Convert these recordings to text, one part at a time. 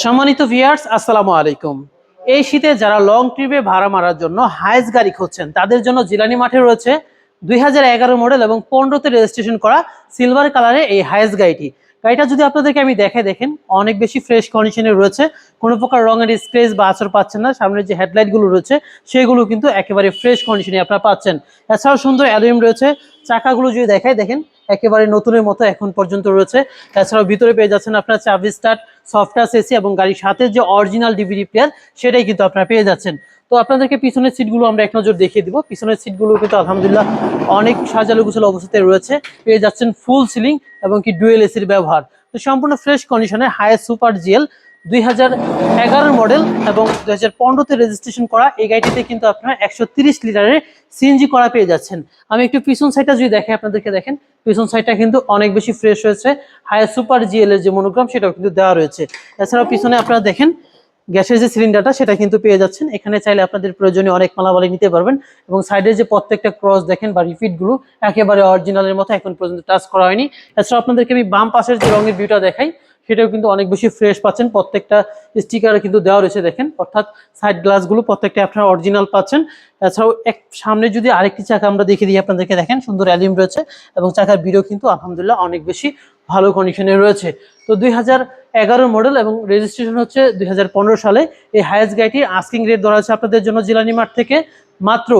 সম্মানিত ভিয়ার্স আসসালামু আলাইকুম। এই শীতে যারা লং ট্রিপে ভাড়া মারার জন্য হাইস গাড়ি খুঁজছেন, তাদের জন্য জিলানি মাঠে রয়েছে দুই হাজার এগারো মডেল এবং পনেরোতে রেজিস্ট্রেশন করা সিলভার কালারের এই হাইস গাড়িটি। গাড়িটা যদি আপনাদেরকে আমি দেখে দেখেন, অনেক বেশি ফ্রেশ কন্ডিশনে রয়েছে। কোনো প্রকার রঙের স্ক্রেচ বা আচর পাচ্ছেন না সামনের যে হেডলাইটগুলো রয়েছে, সেগুলো কিন্তু একেবারে ফ্রেশ কন্ডিশনে আপনারা পাচ্ছেন। এছাড়াও সুন্দর অ্যালুমিনিয়াম রয়েছে। চাকাগুলো যদি দেখায় দেখেন একেবারে নতুনের মতো এখন পর্যন্ত রয়েছে। তাছাড়াও ভিতরে পেয়ে যাচ্ছেন আপনার চাবি স্টার্ট সফটওয়্যার এসি এবং গাড়ির সাথে যে অরিজিনাল ডিভিডি প্লেয়ার সেটাই কিন্তু আপনারা পেয়ে যাচ্ছেন। তো আপনাদেরকে পিছনের সিটগুলো আমরা এক নজর দেখিয়ে দিব। পিছনের সিটগুলো কিন্তু আলহামদুলিল্লাহ অনেক সাজালো গুছালো অবস্থাতে রয়েছে। পেয়ে যাচ্ছেন ফুল সিলিং এবং কি ডুয়েল এসির ব্যবহার। তো সম্পূর্ণ ফ্রেশ কন্ডিশনে হায়ার সুপার জিএল দুই মডেল এবং দুই হাজার পনেরোতে রেজিস্ট্রেশন করা এই গাড়িটিতে কিন্তু আপনারা একশো লিটারের সিএনজি করা পেয়ে যাচ্ছেন। আমি একটু পিছন সাইডটা যদি দেখে আপনাদেরকে দেখেন, পিছন সাইডটা কিন্তু অনেক বেশি ফ্রেশ হয়েছে। হায়ার সুপার জিএল এর যে মনোগ্রাম সেটাও কিন্তু দেওয়া রয়েছে। এছাড়াও পিছনে আপনারা দেখেন, গ্যাসের যে সিলিন্ডারটা সেটা কিন্তু পেয়ে যাচ্ছেন। এখানে চাইলে আপনাদের প্রয়োজনীয় অনেক মালামালি নিতে পারবেন এবং সাইডের যে প্রত্যেকটা ক্রস দেখেন বা রিফিটগুলো একেবারে অরিজিনালের মতো এখন পর্যন্ত টাচ করা হয়নি। এছাড়া আপনাদেরকে আমি বাম পাশের যে রঙের ভিউটা দেখাই সেটাও কিন্তু অনেক বেশি ফ্রেশ পাচ্ছেন। প্রত্যেকটা স্টিকার কিন্তু দেওয়া রয়েছে, দেখেন। অর্থাৎ সাইড গ্লাসগুলো প্রত্যেকটা আপনারা অরিজিনাল পাচ্ছেন। এছাড়াও এক সামনে যদি আরেকটি চাকা আমরা দেখিয়ে দিই আপনাদেরকে, দেখেন সুন্দর অ্যালিম রয়েছে এবং চাকার বিরও কিন্তু আলহামদুলিল্লাহ অনেক বেশি ভালো কন্ডিশনে রয়েছে। তো দুই হাজার এগারো মডেল এবং রেজিস্ট্রেশন হচ্ছে দুই হাজার পনেরো সালে। এই হায়েস্ট গাড়িটির আস্কিং রেট ধরা হচ্ছে আপনাদের জন্য জিলানি মাঠ থেকে। মাত্র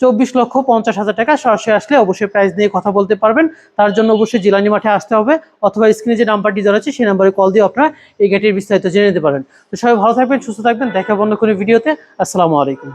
চব্বিশ লক্ষ পঞ্চাশ হাজার টাকা সরাসরি আসলে অবশ্যই প্রাইস নিয়ে কথা বলতে পারবেন। তার জন্য অবশ্যই জিলানি মাঠে আসতে হবে অথবা স্ক্রিনে যে নাম্বারটি আছে সেই নাম্বারে কল দিয়ে আপনারা এই গাড়িটির বিস্তারিত জেনে নিতে পারেন। তো সবাই ভালো থাকবেন, সুস্থ থাকবেন, দেখা বন্ধ করে ভিডিওতে আসসালামু আলাইকুম।